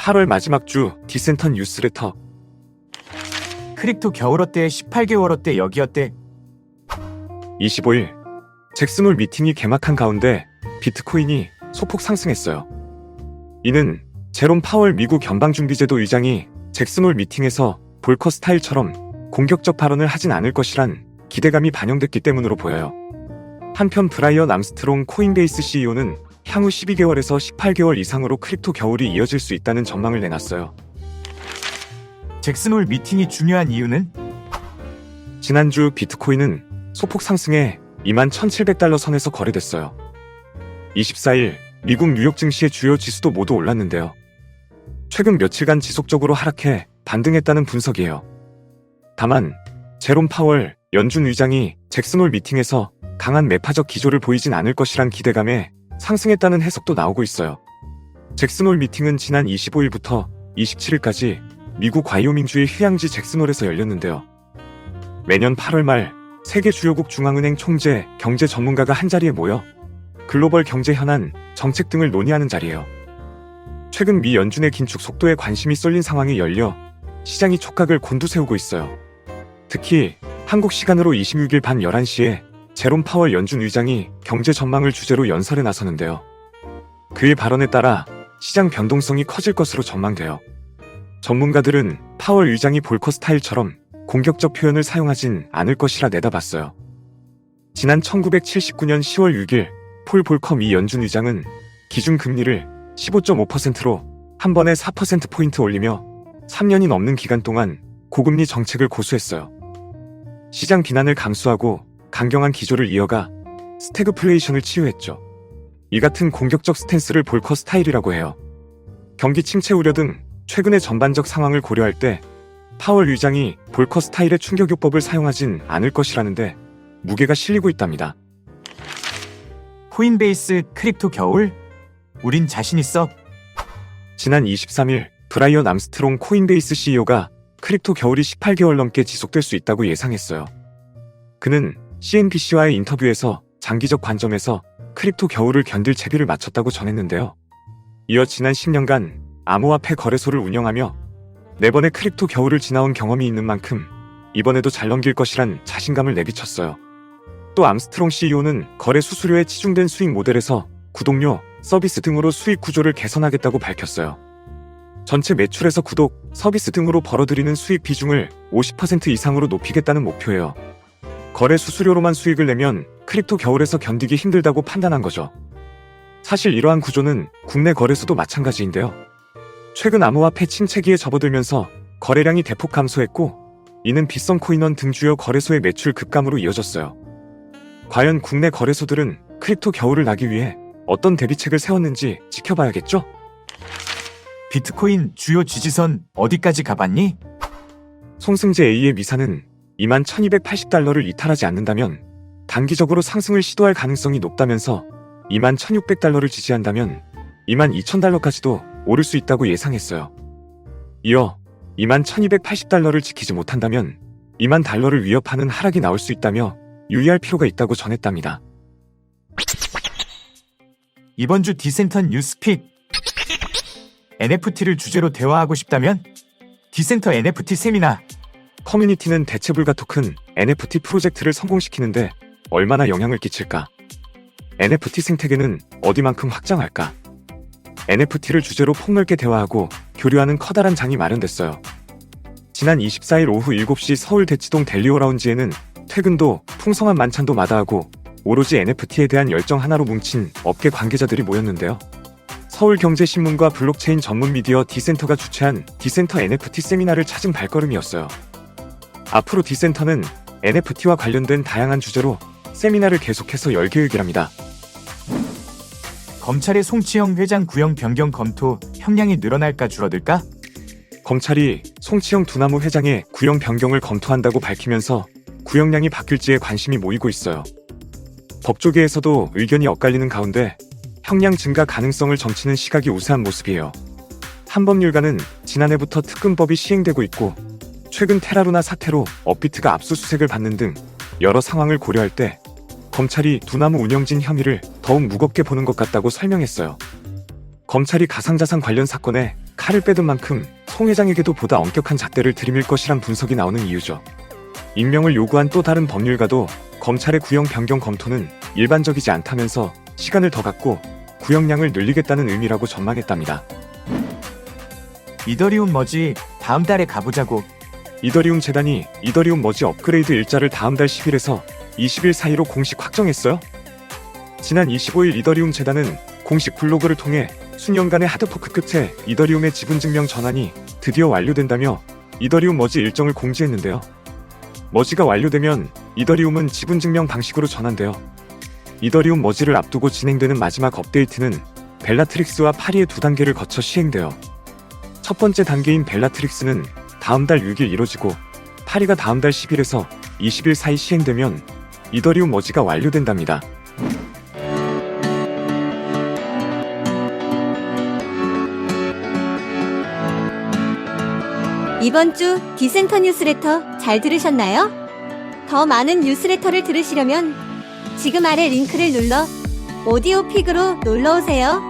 8월 마지막 주 디센턴 뉴스레터 크립토 겨울 어때 18개월 어때 여기 어때 25일 잭슨홀 미팅이 개막한 가운데 비트코인이 소폭 상승했어요. 이는 제롬 파월 미국 연방준비제도 의장이 잭슨홀 미팅에서 볼커 스타일처럼 공격적 발언을 하진 않을 것이란 기대감이 반영됐기 때문으로 보여요. 한편 브라이언 암스트롱 코인베이스 CEO는 향후 12개월에서 18개월 이상으로 크립토 겨울이 이어질 수 있다는 전망을 내놨어요. 잭슨홀 미팅이 중요한 이유는 지난주 비트코인은 소폭 상승해 21,700달러 선에서 거래됐어요. 24일 미국 뉴욕 증시의 주요 지수도 모두 올랐는데요. 최근 며칠간 지속적으로 하락해 반등했다는 분석이에요. 다만 제롬 파월 연준 의장이 잭슨홀 미팅에서 강한 매파적 기조를 보이진 않을 것이란 기대감에 상승했다는 해석도 나오고 있어요. 잭슨홀 미팅은 지난 25일부터 27일까지 미국 와이오밍주의 휴양지 잭슨홀에서 열렸는데요. 매년 8월 말 세계 주요국 중앙은행 총재, 경제 전문가가 한자리에 모여 글로벌 경제 현안, 정책 등을 논의하는 자리예요. 최근 미 연준의 긴축 속도에 관심이 쏠린 상황이 열려 시장이 촉각을 곤두세우고 있어요. 특히 한국 시간으로 26일 밤 11시에 제롬 파월 연준 의장이 경제 전망을 주제로 연설에 나서는데요. 그의 발언에 따라 시장 변동성이 커질 것으로 전망돼요. 전문가들은 파월 의장이 볼커 스타일처럼 공격적 표현을 사용하진 않을 것이라 내다봤어요. 지난 1979년 10월 6일 폴 볼커 미 연준 의장은 기준 금리를 15.5%로 한 번에 4%포인트 올리며 3년이 넘는 기간 동안 고금리 정책을 고수했어요. 시장 비난을 감수하고 강경한 기조를 이어가 스태그플레이션을 치유했죠. 이 같은 공격적 스탠스를 볼커 스타일이라고 해요. 경기 침체 우려 등 최근의 전반적 상황을 고려할 때 파월 의장이 볼커 스타일의 충격요법을 사용하진 않을 것이라는데 무게가 실리고 있답니다. 코인베이스 크립토 겨울 우린 자신 있어 지난 23일 브라이언 암스트롱 코인베이스 CEO가 크립토 겨울이 18개월 넘게 지속될 수 있다고 예상했어요. 그는 CNBC와의 인터뷰에서 장기적 관점에서 크립토 겨울을 견딜 채비를 마쳤다고 전했는데요. 이어 지난 10년간 암호화폐 거래소를 운영하며 네 번의 크립토 겨울을 지나온 경험이 있는 만큼 이번에도 잘 넘길 것이란 자신감을 내비쳤어요. 또 암스트롱 CEO는 거래 수수료에 치중된 수익 모델에서 구독료, 서비스 등으로 수익 구조를 개선하겠다고 밝혔어요. 전체 매출에서 구독, 서비스 등으로 벌어들이는 수익 비중을 50% 이상으로 높이겠다는 목표예요. 거래 수수료로만 수익을 내면 크립토 겨울에서 견디기 힘들다고 판단한 거죠. 사실 이러한 구조는 국내 거래소도 마찬가지인데요. 최근 암호화폐 침체기에 접어들면서 거래량이 대폭 감소했고 이는 빗썸 코인원 등 주요 거래소의 매출 급감으로 이어졌어요. 과연 국내 거래소들은 크립토 겨울을 나기 위해 어떤 대비책을 세웠는지 지켜봐야겠죠? 비트코인 주요 지지선 어디까지 가봤니? 송승재 A의 미사는 2만 1280달러를 이탈하지 않는다면 단기적으로 상승을 시도할 가능성이 높다면서 2만 1600달러를 지지한다면 2만 2000달러까지도 오를 수 있다고 예상했어요. 이어 2만 1280달러를 지키지 못한다면 2만 달러를 위협하는 하락이 나올 수 있다며 유의할 필요가 있다고 전했답니다. 이번 주 디센턴 뉴스픽 NFT를 주제로 대화하고 싶다면 디센터 NFT 세미나 커뮤니티는 대체 불가 토큰 NFT 프로젝트를 성공시키는데 얼마나 영향을 끼칠까? NFT 생태계는 어디만큼 확장할까? NFT를 주제로 폭넓게 대화하고 교류하는 커다란 장이 마련됐어요. 지난 24일 오후 7시 서울 대치동 델리오 라운지에는 퇴근도 풍성한 만찬도 마다하고 오로지 NFT에 대한 열정 하나로 뭉친 업계 관계자들이 모였는데요. 서울경제신문과 블록체인 전문 미디어 디센터가 주최한 디센터 NFT 세미나를 찾은 발걸음이었어요. 앞으로 디센터는 NFT와 관련된 다양한 주제로 세미나를 계속해서 열 계획이랍니다. 검찰의 송치영 회장 구형 변경 검토 형량이 늘어날까 줄어들까? 검찰이 송치영 두나무 회장의 구형 변경을 검토한다고 밝히면서 구형량이 바뀔지에 관심이 모이고 있어요. 법조계에서도 의견이 엇갈리는 가운데 형량 증가 가능성을 점치는 시각이 우세한 모습이에요. 한법률가는 지난해부터 특검법이 시행되고 있고 최근 테라루나 사태로 업비트가 압수수색을 받는 등 여러 상황을 고려할 때 검찰이 두나무 운영진 혐의를 더욱 무겁게 보는 것 같다고 설명했어요. 검찰이 가상자산 관련 사건에 칼을 빼든 만큼 송 회장에게도 보다 엄격한 잣대를 들이밀 것이란 분석이 나오는 이유죠. 임명을 요구한 또 다른 법률가도 검찰의 구형 변경 검토는 일반적이지 않다면서 시간을 더 갖고 구형량을 늘리겠다는 의미라고 전망했답니다. 이더리움 머지 다음 달에 가보자고. 이더리움 재단이 이더리움 머지 업그레이드 일자를 다음 달 10일에서 20일 사이로 공식 확정했어요. 지난 25일 이더리움 재단은 공식 블로그를 통해 수년간의 하드포크 끝에 이더리움의 지분 증명 전환이 드디어 완료된다며 이더리움 머지 일정을 공지했는데요. 머지가 완료되면 이더리움은 지분 증명 방식으로 전환돼요. 이더리움 머지를 앞두고 진행되는 마지막 업데이트는 벨라트릭스와 파리의 두 단계를 거쳐 시행돼요. 첫 번째 단계인 벨라트릭스는 다음 달 6일 이뤄지고 파리가 다음 달 10일에서 20일 사이 시행되면 이더리움 머지가 완료된답니다. 이번 주 디센터 뉴스레터 잘 들으셨나요? 더 많은 뉴스레터를 들으시려면 지금 아래 링크를 눌러 오디오 픽으로 놀러 오세요.